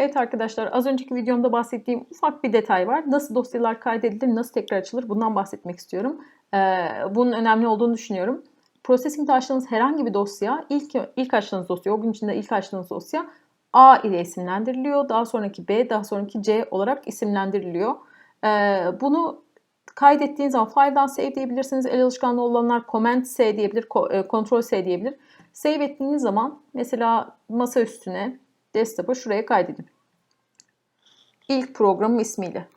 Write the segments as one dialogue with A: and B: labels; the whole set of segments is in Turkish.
A: Evet arkadaşlar az önceki videomda bahsettiğim ufak bir detay var. Nasıl dosyalar kaydedilir, nasıl tekrar açılır bundan bahsetmek istiyorum. Ee, bunun önemli olduğunu düşünüyorum. Processing'de açtığınız herhangi bir dosya, ilk, ilk açtığınız dosya, o gün içinde ilk açtığınız dosya A ile isimlendiriliyor. Daha sonraki B, daha sonraki C olarak isimlendiriliyor. Ee, bunu kaydettiğiniz zaman file'dan save diyebilirsiniz. El alışkanlığı olanlar comment S diyebilir, control S diyebilir. Save ettiğiniz zaman mesela masa üstüne, desktop'a şuraya kaydedin. İlk programım ismiyle.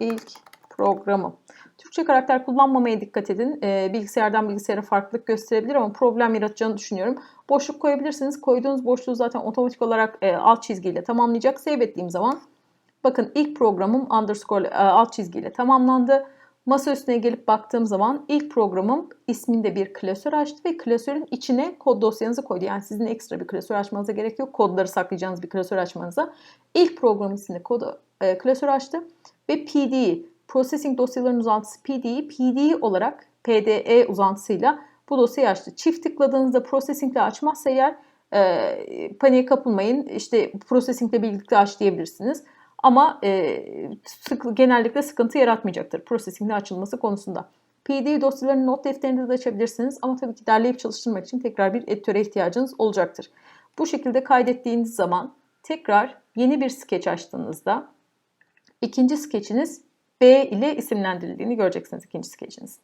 A: İlk programım. Türkçe karakter kullanmamaya dikkat edin. Ee, bilgisayardan bilgisayara farklılık gösterebilir ama problem yaratacağını düşünüyorum. Boşluk koyabilirsiniz. Koyduğunuz boşluğu zaten otomatik olarak e, alt çizgiyle tamamlayacak. Save ettiğim zaman bakın ilk programım underscore e, alt çizgiyle tamamlandı. Masa üstüne gelip baktığım zaman ilk programım isminde bir klasör açtı ve klasörün içine kod dosyanızı koydu. Yani sizin ekstra bir klasör açmanıza gerek yok. Kodları saklayacağınız bir klasör açmanıza. İlk program isminde kodu, e, klasör açtı ve PD, Processing dosyaların uzantısı PD'yi PD olarak PDE uzantısıyla bu dosyayı açtı. Çift tıkladığınızda Processing ile açmazsa eğer e, paniğe kapılmayın. İşte Processing ile birlikte aç diyebilirsiniz. Ama e, sık, genellikle sıkıntı yaratmayacaktır processing'de açılması konusunda. PD dosyalarını not defterinde de açabilirsiniz ama tabii ki derleyip çalıştırmak için tekrar bir editöre ihtiyacınız olacaktır. Bu şekilde kaydettiğiniz zaman tekrar yeni bir sketch açtığınızda ikinci sketchiniz B ile isimlendirildiğini göreceksiniz ikinci sketchiniz.